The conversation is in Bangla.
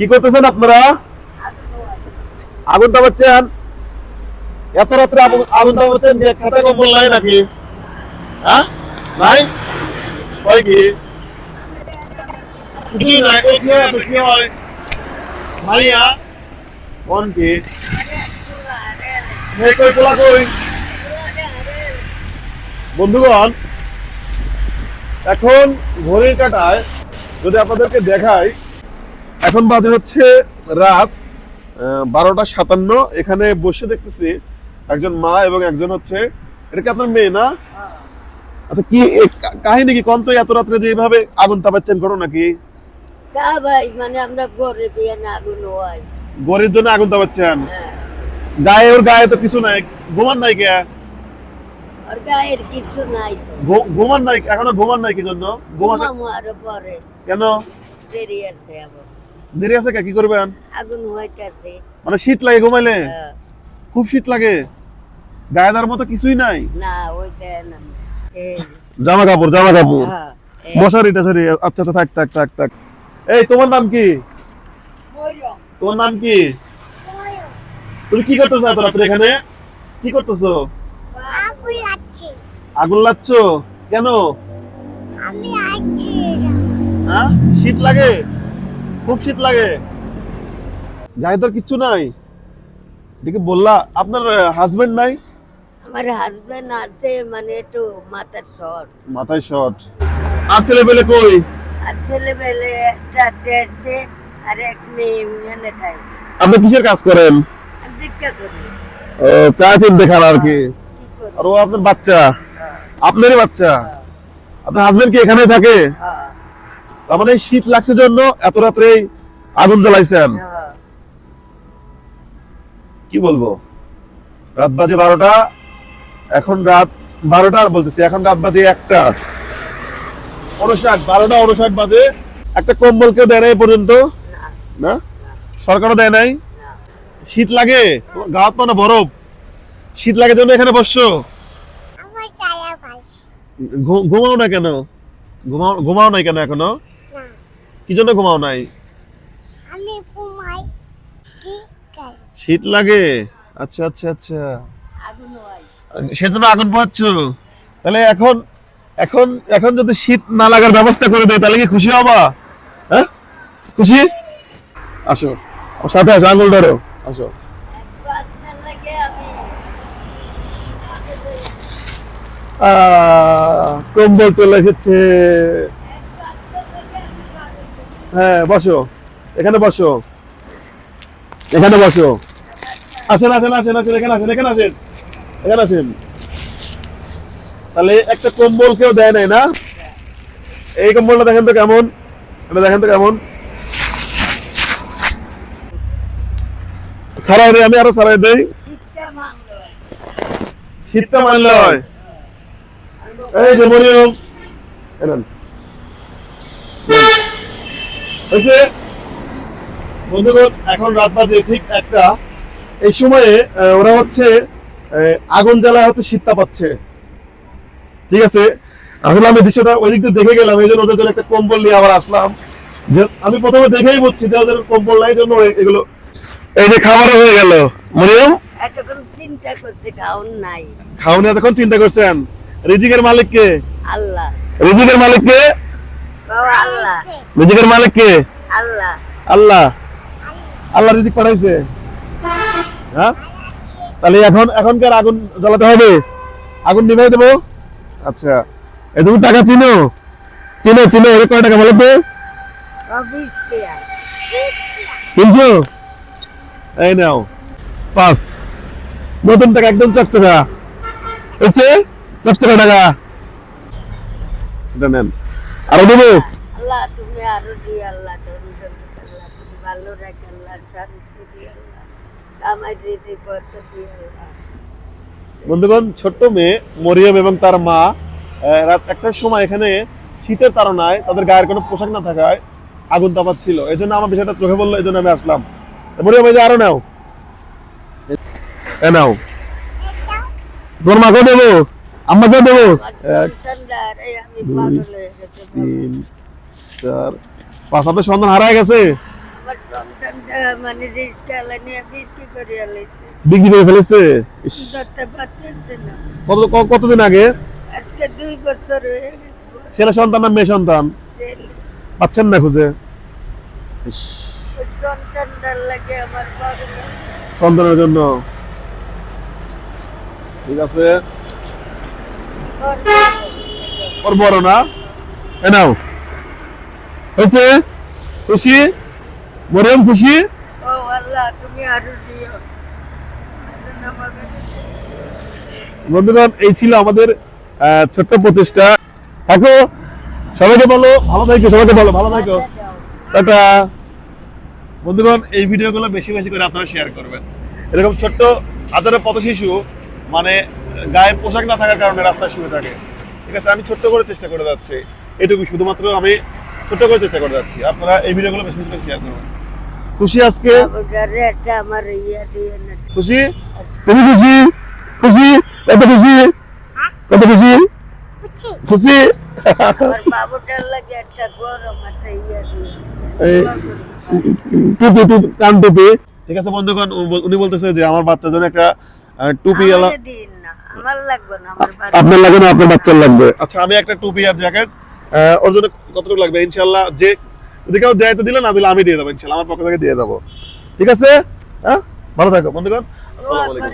কি করতেছেন আপনারা? আগুন তাপাচ্ছেন এত রাত্রে আগুন যে খাতা কম্বল নাই নাকি? হ্যাঁ? নাই? হয় কি? কই? বন্ধুগণ, এখন ঘড়ির কাটায় যদি আপনাদেরকে দেখাই এখন বাজে হচ্ছে রাত বারোটা সাতান্ন। এখানে বসে দেখতেছি একজন মা এবং একজন হচ্ছে এটা কি আপনার মেয়ে না? আচ্ছা কি কাহিনী কি? কোন তো এত রাত্রে যে এইভাবে আগুন তাপাচ্ছেন করো নাকি? তা ভাই মানে আমরা গরে না আগুন হয়। গরির জন্য আগুন তাপাচ্ছেন? হ্যাঁ। গায়ে ওর গায়ে তো কিছু নাই। ঘুমান নাই কে? আর গায়ের কিছু নাই। ঘুমান নাই এখনও ঘুমান নাই কি জন্য? আরও পরে। কেন? দেরি আছে আবার। দেরি আছে কি? করবেন? আগুন হইতাছে। মানে শীত লাগে ঘুমাইলে? হ্যাঁ। খুব শীত লাগে। গায়ে দেওয়ার মতো কিছুই নাই? না ওইটা না। জামা কাপড় জামা কাপড়। হ্যাঁ, মশারি টশারি আচ্ছা আচ্ছা থাক থাক থাক থাক। এই তোমার নাম কি? তোমার নাম কি? তুমি কি করতেছো এত রাত্রে এখানে? কি করতেছো? আগুন লাগছে। কেন? আমি হ্যাঁ? শীত লাগে? খুব শীত লাগে। গায়ে তোর কিচ্ছু নাই? এদিকে বললা? আপনার হাজবেন্ড নাই? আমার হাজবেন্ড আছে মানে একটু মাথার শর্ট মাথায় শট আর ছেলে পেলে কই? আর ছেলে পেলে একটা দেড়ছে আর এক মেয়ে মেনে থাকে। আপনি কিসের কাজ করেন? ভিক্ষা করি। ও চা চিন দেখান আর কি। আর ও আপনার বাচ্চা? আপনারই বাচ্চা? আপনার হাজবেন্ড কি এখানে থাকে? হ্যাঁ, তার মানে শীত লাগছে জন্য এত রাত্রে আগুন জ্বালাইছেন। হ্যাঁ। কি বলব? রাত বাজে বারোটা এখন রাত বারোটা আর বলতেছি এখন রাত বাজে একটা। উনষাট বারোটা উনষাট বাজে। একটা কম্বল কেউ দেয় নাই পর্যন্ত? না। সরকারও দেয় নাই? শীত লাগে? গাত মানে বরফ? শীত লাগে জন্য এখানে বসছো? ঘুমাও না কেন? ঘুমাও ঘুমাও নাই কেন এখনও? কি জন্য ঘুমাও নাই? আমি ঘুমাই শীত লাগে? আচ্ছা আচ্ছা আচ্ছা। সেজন্য আগুন পোহাচ্ছ তাহলে এখন এখন এখন যদি শীত না লাগার ব্যবস্থা করে দেয় তাহলে কি খুশি হবা? হ্যাঁ? খুশি? আসো সাথে আসো আঙুল ধরো। আসো। কম্বল চলে এসেছে। হ্যাঁ বসো। এখানে বসো। এখানে বসো। আসেন আসেন আসেন আসেন, এখানে আসেন এখানে আসেন। এখানে আসেন। তাহলে একটা কম্বল কেউ দেয় নাই না? এই কম্বলটা দেখেন তো কেমন? এটা দেখেন তো কেমন? ছাড়াই দেয় আমি আরও ছাড়াই দেই। শীতটা মানলে হয়। এই যে মরিয়ম হয়েছে বন্ধুগণ এখন রাত বাজে ঠিক একটা। এই সময়ে ওরা হচ্ছে আগুন জ্বালা হচ্ছে শীতটা পাচ্ছে। ঠিক আছে? আসলে আমি দৃশ্যটা ওই দিক দিয়ে দেখে গেলাম এই জন্য ওদের জন্য একটা কম্বল নিয়ে আবার আসলাম। যে আমি প্রথমে দেখেই বুঝছি যে ওদের কম্বল নাই জন্য এগুলো এই যে খাবারও হয়ে গেল। মরিয়ম? এতক্ষণ চিন্তা করছে খাওন নাই। খাওনি এতক্ষণ চিন্তা করছেন? রিজিকের মালিক কে? আল্লাহ। রিজিকের মালিক কে? আল্লাহ। রিজিকের মালিক কে? আল্লাহ। আল্লাহ। আল্লাহ রিজিক পাঠাইছে। হ্যাঁ? তাহলে এখন এখন কি আগুন জ্বালাতে হবে? আগুন নিভাই দেবো। আচ্ছা। এ তুমি টাকা চিনো? চিনো চিনো এর কয় টাকা বলো তো? তিনশো? এই নাও। পাঁচ। নতুন টাকা একদম চকচকা এসে চকচকা টাকা। এটা নেন। আরও দেবো? আল্লাহ তুমি আরও দিয়ে আল্লাহ তুমি আল্লাহ তুমি ভালো রাখ আল্লাহ শান্তি দিয়ে আল্লাহ করতে দিয়ে আল্লাহ। বন্ধুগণ ছোট্ট মেয়ে মরিয়ম এবং তার মা রাত একটার সময় এখানে শীতের তাড়নায় তাদের গায়ের কোনো পোশাক না থাকায় আগুন তাপাত ছিল এই জন্য আমার বিষয়টা চোখে বলল এই জন্য আমি আসলাম। মরিয়ম এই যে আরও নাও। এ নাও। তোর মাকে দেবো? আমাকে দেবো? এক তিন চার পাঁচ হাতে সন্ধান হারায় গেছে? মানে বিক্রি করে ফেলেছে? কত কতদিন আগে? আজকে দুই বছর ছেলে সন্তান না মেয়ে সন্তান? পাচ্ছেন না খুঁজে? সন্তানের জন্য। ঠিক আছে। ওর বড় না? এ নাও। হয়েছে খুশি মরিয়ম খুশি বন্ধুগণ এই ছিল আমাদের ছোট্ট প্রতিষ্ঠা। থাকো সবাইকে বলো ভালো থাকো সবাইকে বলো ভালো থাকো। টাটা। বন্ধুগণ এই ভিডিওগুলো বেশি বেশি করে আপনারা শেয়ার করবেন। এরকম ছোট্ট হাজারো পথ শিশু মানে গায়ে পোশাক না থাকার কারণে রাস্তায় শুয়ে থাকে। ঠিক আছে আমি ছোট্ট করে চেষ্টা করে যাচ্ছি। এটুকু শুধুমাত্র আমি ছোট্ট করে চেষ্টা করে যাচ্ছি। আপনারা এই ভিডিওগুলো বেশি বেশি শেয়ার করবেন। খুশি আজকে? আমার ইয়া খুশি? তুমি খুশি? খুশি? কত খুশি? কত খুশি? খুশি। ইয়া টুপি টুপি কান টুপি। ঠিক আছে বন্ধুগণ উনি বলতেছে যে আমার বাচ্চার জন্য একটা টুপি এলা আমারে না লাগবে না আমার বাড়ি আপনার লাগবে না আপনার বাচ্চার লাগবে। আচ্ছা আমি একটা টুপি আর জ্যাকেট ওর জন্য কতটুকু লাগবে? ইনশাল্লাহ যে যদি কেউ দেয় তো দিলে না দিলে আমি দিয়ে দেবো ইনশাল্লাহ আমার পক্ষ থেকে দিয়ে দেবো। ঠিক আছে? হ্যাঁ? ভালো থাকো, বন্ধুগণ। আসসালামু আলাইকুম।